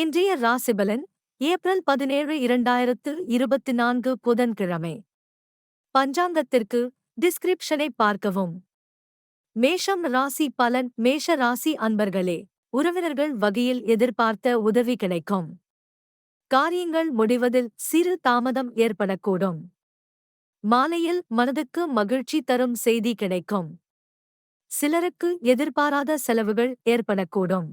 இன்றைய ராசிபலன் ஏப்ரல் பதினேழு இரண்டாயிரத்து இருபத்தி நான்கு புதன்கிழமை. பஞ்சாங்கத்திற்கு டிஸ்கிரிப்ஷனை பார்க்கவும். மேஷம் ராசி பலன் மேஷ ராசி அன்பர்களே உறவினர்கள் வகையில் எதிர்பார்த்த உதவி கிடைக்கும். காரியங்கள் முடிவதில் சிறு தாமதம் ஏற்படக்கூடும். மாலையில் மனதுக்கு மகிழ்ச்சி தரும் செய்தி கிடைக்கும். சிலருக்கு எதிர்பாராத செலவுகள் ஏற்படக்கூடும்.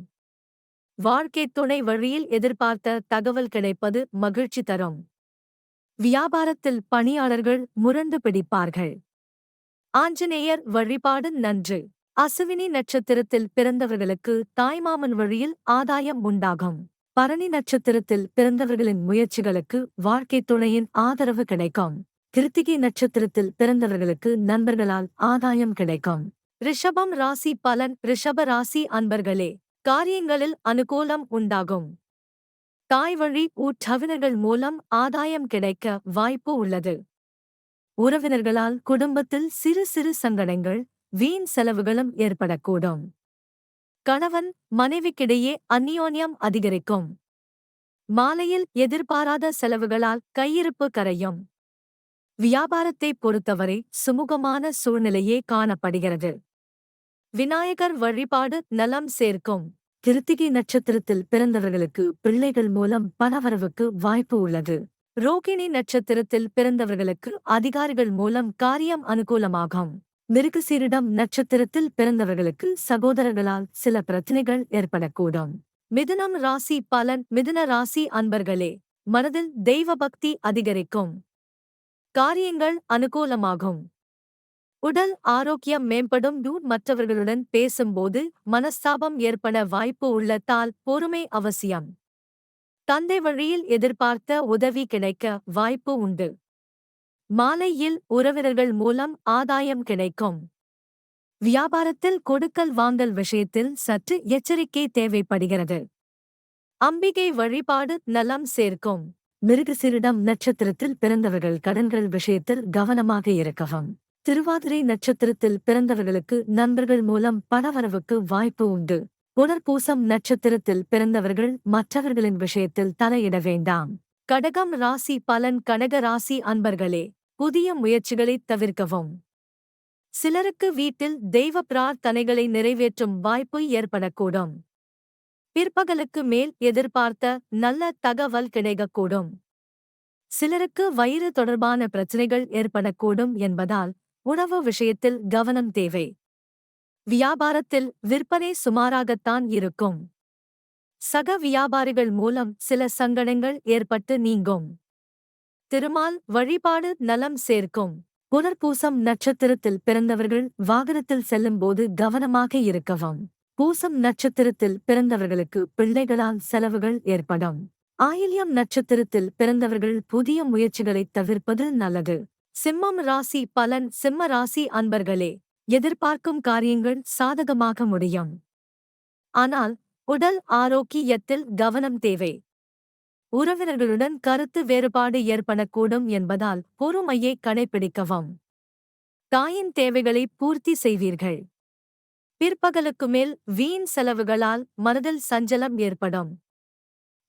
வாழ்க்கைத் துணை வழியில் எதிர்பார்த்த தகவல் கிடைப்பது மகிழ்ச்சி தரும். வியாபாரத்தில் பணியாளர்கள் முரண்டு பிடிப்பார்கள். ஆஞ்சநேயர் வழிபாடு நன்று. அசுவினி நட்சத்திரத்தில் பிறந்தவர்களுக்கு தாய்மாமன் வழியில் ஆதாயம் உண்டாகும். பரணி நட்சத்திரத்தில் பிறந்தவர்களின் முயற்சிகளுக்கு வாழ்க்கைத் துணையின் ஆதரவு கிடைக்கும். கிருத்திகை நட்சத்திரத்தில் பிறந்தவர்களுக்கு நண்பர்களால் ஆதாயம் கிடைக்கும். ரிஷபம் ராசி பலன். ரிஷப ராசி அன்பர்களே காரியங்களில் அனுகூலம் உண்டாகும். தாய் வழி ஊற்றவினர்கள் மூலம் ஆதாயம் கிடைக்க வாய்ப்பு உள்ளது. உறவினர்களால் குடும்பத்தில் சிறு சிறு சங்கடங்கள் வீண் செலவுகளும் ஏற்படக்கூடும். கணவன் மனைவிக்கிடையே அந்நியோன்யம் அதிகரிக்கும். மாலையில் எதிர்பாராத செலவுகளால் கையிருப்பு கரையும். வியாபாரத்தை பொறுத்தவரை சுமூகமான சூழ்நிலையே காணப்படுகிறது. விநாயகர் வழிபாடு நலம் சேர்க்கும். கிருத்திகை நட்சத்திரத்தில் பிறந்தவர்களுக்கு பிள்ளைகள் மூலம் பணவரவுக்கு வாய்ப்பு உள்ளது. ரோகிணி நட்சத்திரத்தில் பிறந்தவர்களுக்கு அதிகாரிகள் மூலம் காரியம் அனுகூலமாகும். மிருகசீரிடம் நட்சத்திரத்தில் பிறந்தவர்களுக்கு சகோதரர்களால் சில பிரச்சனைகள் ஏற்படக்கூடும். மிதுனம் ராசி பலன் மிதுன ராசி அன்பர்களே மனதில் தெய்வ பக்தி அதிகரிக்கும். காரியங்கள் அனுகூலமாகும். உடல் ஆரோக்கியம் மேம்படும் டூட் மற்றவர்களுடன் பேசும்போது மனஸ்தாபம் ஏற்பட வாய்ப்பு உள்ளதால் பொறுமை அவசியம். தந்தை வழியில் எதிர்பார்த்த உதவி கிடைக்க வாய்ப்பு உண்டு. மாலையில் உறவினர்கள் மூலம் ஆதாயம் கிடைக்கும். வியாபாரத்தில் கொடுக்கல் வாங்கல் விஷயத்தில் சற்று எச்சரிக்கை தேவைப்படுகிறது. அம்பிகை வழிபாடு நலம் சேர்க்கும். மிருகசிரிடம் நட்சத்திரத்தில் பிறந்தவர்கள் கடன்கள் விஷயத்தில் கவனமாக இருக்கவும். திருவாதிரை நட்சத்திரத்தில் பிறந்தவர்களுக்கு நண்பர்கள் மூலம் பணவரவுக்கு வாய்ப்பு உண்டு. புனர்பூசம் நட்சத்திரத்தில் பிறந்தவர்கள் மற்றவர்களின் விஷயத்தில் தலையிட வேண்டாம். கடகம் ராசி பலன் கடக ராசி அன்பர்களே புதிய முயற்சிகளைத் தவிர்க்கவும். சிலருக்கு வீட்டில் தெய்வ பிரார்த்தனைகளை நிறைவேற்றும் வாய்ப்பு ஏற்படக்கூடும். பிற்பகலுக்கு மேல் எதிர்பார்த்த நல்ல தகவல் கிடைக்கக்கூடும். சிலருக்கு வயிறு தொடர்பான பிரச்சினைகள் ஏற்படக்கூடும் என்பதால் உணவு விஷயத்தில் கவனம் தேவை. வியாபாரத்தில் விற்பனை சுமாராகத்தான் இருக்கும். சக வியாபாரிகள் மூலம் சில சங்கடங்கள் ஏற்பட்டு நீங்கும். திருமால் வழிபாடு நலம் சேர்க்கும். புனர்பூசம் நட்சத்திரத்தில் பிறந்தவர்கள் வாகனத்தில் செல்லும்போது கவனமாக இருக்கவும். பூசம் நட்சத்திரத்தில் பிறந்தவர்களுக்கு பிள்ளைகளால் செலவுகள் ஏற்படும். ஆயில்யம் நட்சத்திரத்தில் பிறந்தவர்கள் புதிய முயற்சிகளைத் தவிர்ப்பது நல்லது. சிம்மம் ராசி பலன் சிம்ம ராசி அன்பர்களே எதிர்பார்க்கும் காரியங்கள் சாதகமாக முடியும். ஆனால் உடல் ஆரோக்கியத்தில் கவனம் தேவை. உறவினர்களுடன் கருத்து வேறுபாடு ஏற்படக்கூடும் என்பதால் பொறுமையை கடைபிடிக்கவும். தாயின் தேவைகளை பூர்த்தி செய்வீர்கள். பிற்பகலுக்கு மேல் வீண் செலவுகளால் மனதில் சஞ்சலம் ஏற்படும்.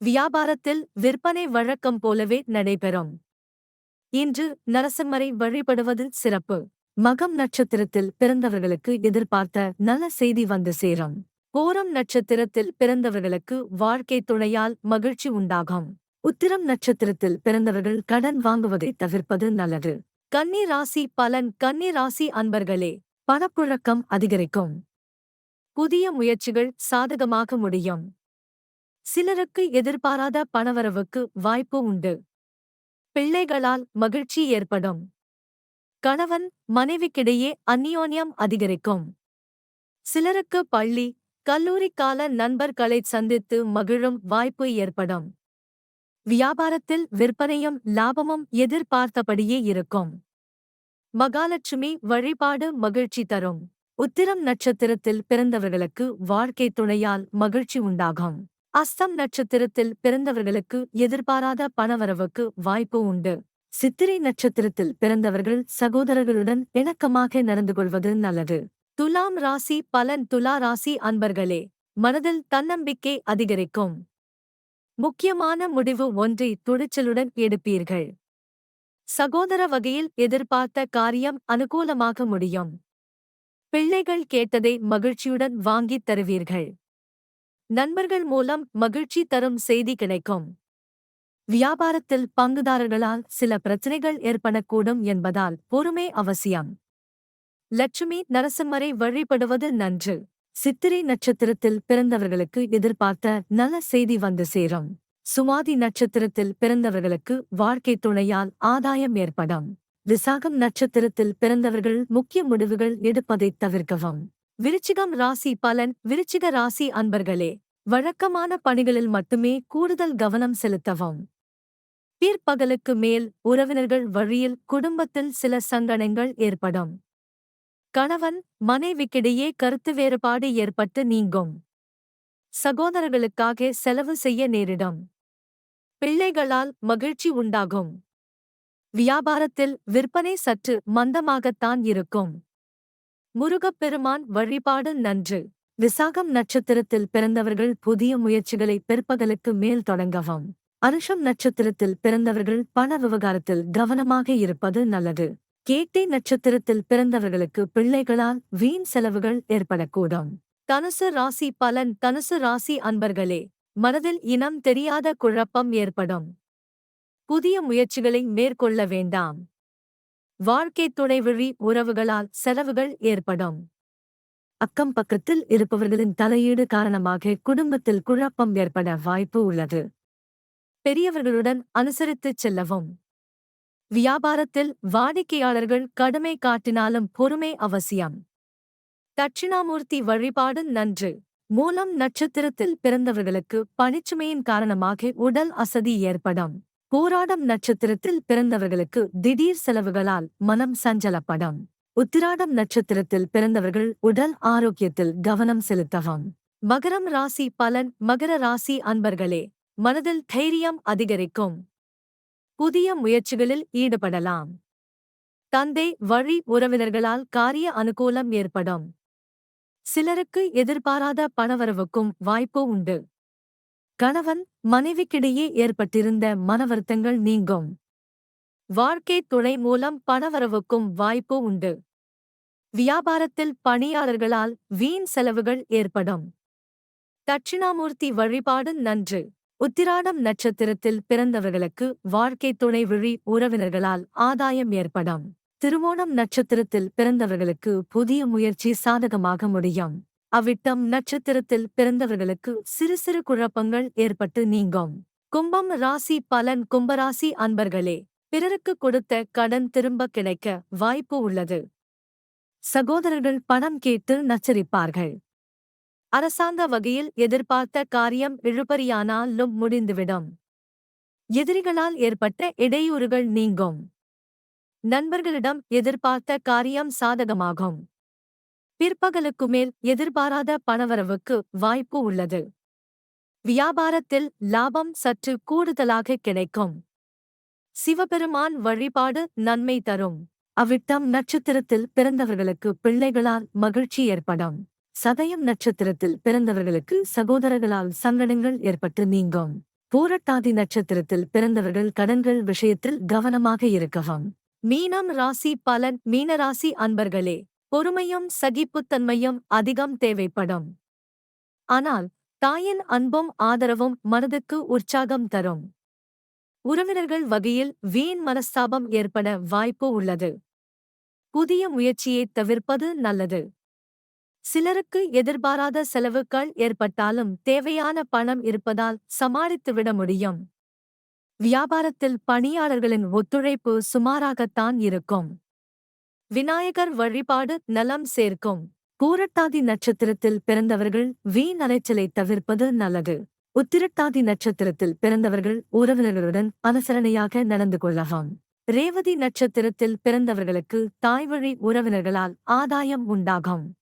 வியாபாரத்தில் விற்பனை வழக்கம் போலவே நடைபெறும். இன்று நரசிம்மரை வழிபடுவது சிறப்பு. மகம் நட்சத்திரத்தில் பிறந்தவர்களுக்கு எதிர்பார்த்த நல்ல செய்தி வந்து சேரும். போரம் நட்சத்திரத்தில் பிறந்தவர்களுக்கு வாழ்க்கை துணையால் மகிழ்ச்சி உண்டாகும். உத்திரம் நட்சத்திரத்தில் பிறந்தவர்கள் கடன் வாங்குவதை தவிர்ப்பது நல்லது. கன்னி ராசி பலன் கன்னி ராசி அன்பர்களே பணப்புழக்கம் அதிகரிக்கும். புதிய முயற்சிகள் சாதகமாக முடியும். சிலருக்கு எதிர்பாராத பணவரவுக்கு வாய்ப்பு உண்டு. பிள்ளைகளால் மகிழ்ச்சி ஏற்படும். கணவன் மனைவிக்கிடையே அந்நியோன்யம் அதிகரிக்கும். சிலருக்கு பள்ளி கல்லூரி கால நண்பர்களை சந்தித்து மகிழும் வாய்ப்பு ஏற்படும். வியாபாரத்தில் விற்பனையும் லாபமும் எதிர்பார்த்தபடியே இருக்கும். மகாலட்சுமி வழிபாடு மகிழ்ச்சி தரும். உத்திரம் நட்சத்திரத்தில் பிறந்தவர்களுக்கு வாழ்க்கை துணையால் மகிழ்ச்சி உண்டாகும். அஸ்தம் நட்சத்திரத்தில் பிறந்தவர்களுக்கு எதிர்பாராத பணவரவுக்கு வாய்ப்பு உண்டு. சித்திரை நட்சத்திரத்தில் பிறந்தவர்கள் சகோதரர்களுடன் இணக்கமாக நடந்து கொள்வது நல்லது. துலாம் ராசி பலன் துலா ராசி அன்பர்களே மனதில் தன்னம்பிக்கை அதிகரிக்கும். முக்கியமான முடிவு ஒன்றை துணிச்சலுடன் எடுப்பீர்கள். சகோதர வகையில் எதிர்பார்த்த காரியம் அனுகூலமாக முடியும். பிள்ளைகள் கேட்டதை மகிழ்ச்சியுடன் வாங்கித் தருவீர்கள். நண்பர்கள் மூலம் மகிழ்ச்சி தரும் செய்தி கிடைக்கும். வியாபாரத்தில் பங்குதாரர்களால் சில பிரச்சனைகள் ஏற்படக்கூடும் என்பதால் பொறுமை அவசியம். லட்சுமி நரசிம்மரை வழிபடுவது நன்று. சித்திரை நட்சத்திரத்தில் பிறந்தவர்களுக்கு எதிர்பார்த்த நல்ல செய்தி வந்து சேரும். சுமாதி நட்சத்திரத்தில் பிறந்தவர்களுக்கு வாழ்க்கை துணையால் ஆதாயம் ஏற்படும். விசாகம் நட்சத்திரத்தில் பிறந்தவர்கள் முக்கிய முடிவுகள் எடுப்பதைத் தவிர்க்கவும். விருச்சிகம் ராசி பலன். விருச்சிக ராசி அன்பர்களே வழக்கமான பணிகளில் மட்டுமே கூடுதல் கவனம் செலுத்தவும். பிற்பகலுக்கு மேல் உறவினர்கள் வழியில் குடும்பத்தில் சில சங்கடங்கள் ஏற்படும். கணவன் மனைவிக்கிடையே கருத்து வேறுபாடு ஏற்பட்டு நீங்கும். சகோதரர்களுக்காக செலவு செய்ய நேரிடும். பிள்ளைகளால் மகிழ்ச்சி உண்டாகும். வியாபாரத்தில் விற்பனை சற்று மந்தமாகத்தான் இருக்கும். முருகப்பெருமான் வழிபாடு நன்று. விசாகம் நட்சத்திரத்தில் பிறந்தவர்கள் புதிய முயற்சிகளை பிற்பகலுக்கு மேல் தொடங்கவும். அனுஷம் நட்சத்திரத்தில் பிறந்தவர்கள் பண விவகாரத்தில் கவனமாக இருப்பது நல்லது. கேட்டை நட்சத்திரத்தில் பிறந்தவர்களுக்கு பிள்ளைகளால் வீண் செலவுகள் ஏற்படக்கூடும். தனுசு ராசி பலன் தனுசு ராசி அன்பர்களே மனதில் இனம் தெரியாத குழப்பம் ஏற்படும். புதிய முயற்சிகளை மேற்கொள்ள வேண்டாம். வாழ்க்கை துணைவழி உறவுகளால் செலவுகள் ஏற்படும். அக்கம் பக்கத்தில் இருப்பவர்களின் தலையீடு காரணமாக குடும்பத்தில் குழப்பம் ஏற்பட வாய்ப்பு உள்ளது. பெரியவர்களுடன் அனுசரித்துச் செல்லவும். வியாபாரத்தில் வாடிக்கையாளர்கள் கடுமை காட்டினாலும் பொறுமை அவசியம். தட்சிணாமூர்த்தி வழிபாடு நன்று. மூலம் நட்சத்திரத்தில் பிறந்தவர்களுக்கு பணிச்சுமையின் காரணமாக உடல் அசதி ஏற்படும். போராடம் நட்சத்திரத்தில் பிறந்தவர்களுக்கு திடீர் செலவுகளால் மனம் சஞ்சலப்படும். உத்திராடம் நட்சத்திரத்தில் பிறந்தவர்கள் உடல் ஆரோக்கியத்தில் கவனம் செலுத்தவும். மகரம் ராசி பலன் மகர ராசி அன்பர்களே மனதில் தைரியம் அதிகரிக்கும். புதிய முயற்சிகளில் ஈடுபடலாம். தந்தை வழி உறவினர்களால் காரிய அனுகூலம் ஏற்படும். சிலருக்கு எதிர்பாராத பணவரவுக்கும் வாய்ப்பு உண்டு. கணவன் மனைவிக்கிடையே ஏற்பட்டிருந்த மனவருத்தங்கள் நீங்கும். வாழ்க்கை துணை மூலம் பணவரவுக்கும் வாய்ப்பு உண்டு. வியாபாரத்தில் பணியாளர்களால் வீண் செலவுகள் ஏற்படும். தட்சிணாமூர்த்தி வழிபாடு நன்று. உத்திராடம் நட்சத்திரத்தில் பிறந்தவர்களுக்கு வாழ்க்கை துணை விழி உறவினர்களால் ஆதாயம் ஏற்படும். திருவோணம் நட்சத்திரத்தில் பிறந்தவர்களுக்கு புதிய முயற்சி சாதகமாக முடியும். அவ்விட்டம் நட்சத்திரத்தில் பிறந்தவர்களுக்கு சிறு சிறு குழப்பங்கள் ஏற்பட்டு நீங்கும். கும்பம் ராசி பலன் கும்பராசி அன்பர்களே பிறருக்கு கொடுத்த கடன் திரும்ப கிடைக்க வாய்ப்பு உள்ளது. சகோதரர்கள் பணம் கேட்டு நச்சரிப்பார்கள். அரசாங்க வகையில் எதிர்பார்த்த காரியம் இழுபறியானாலும் முடிந்துவிடும். எதிரிகளால் ஏற்பட்ட இடையூறுகள் நீங்கும். நண்பர்களிடம் எதிர்பார்த்த காரியம் சாதகமாகும். பிற்பகலுக்கு மேல் எதிர்பாராத பணவரவுக்கு வாய்ப்பு உள்ளது. வியாபாரத்தில் லாபம் சற்று கூடுதலாக கிடைக்கும். சிவபெருமான் வழிபாடு நன்மை தரும். அவ்விட்டம் நட்சத்திரத்தில் பிறந்தவர்களுக்கு பிள்ளைகளால் மகிழ்ச்சி ஏற்படும். சதயம் நட்சத்திரத்தில் பிறந்தவர்களுக்கு சகோதரர்களால் சங்கடங்கள் ஏற்பட்டு நீங்கும். பூரட்டாதி நட்சத்திரத்தில் பிறந்தவர்கள் கடன்கள் விஷயத்தில் கவனமாக இருக்கவும். மீனம் ராசி பலன் மீனராசி அன்பர்களே பொறுமையும் சகிப்புத்தன்மையும் அதிகம் தேவைப்படும். ஆனால் தாயின் அன்பும் ஆதரவும் மனதுக்கு உற்சாகம் தரும். உறவினர்கள் வகையில் வீண் மனஸ்தாபம் ஏற்பட வாய்ப்பு உள்ளது. புதிய முயற்சியை தவிர்ப்பது நல்லது. சிலருக்கு எதிர்பாராத செலவுகள் ஏற்பட்டாலும் தேவையான பணம் இருப்பதால் சமாளித்துவிட முடியும். வியாபாரத்தில் பணியாளர்களின் ஒத்துழைப்பு சுமாராகத்தான் இருக்கும். விநாயகர் வழிபாடு நலம் சேர்க்கும். பூரட்டாதி நட்சத்திரத்தில் பிறந்தவர்கள் வீண் அலைச்சலை தவிர்ப்பது நல்லது. உத்திரட்டாதி நட்சத்திரத்தில் பிறந்தவர்கள் உறவினர்களுடன் அனுசரணையாக நடந்து கொள்ளலாம். ரேவதி நட்சத்திரத்தில் பிறந்தவர்களுக்கு தாய்வழி உறவினர்களால் ஆதாயம் உண்டாகும்.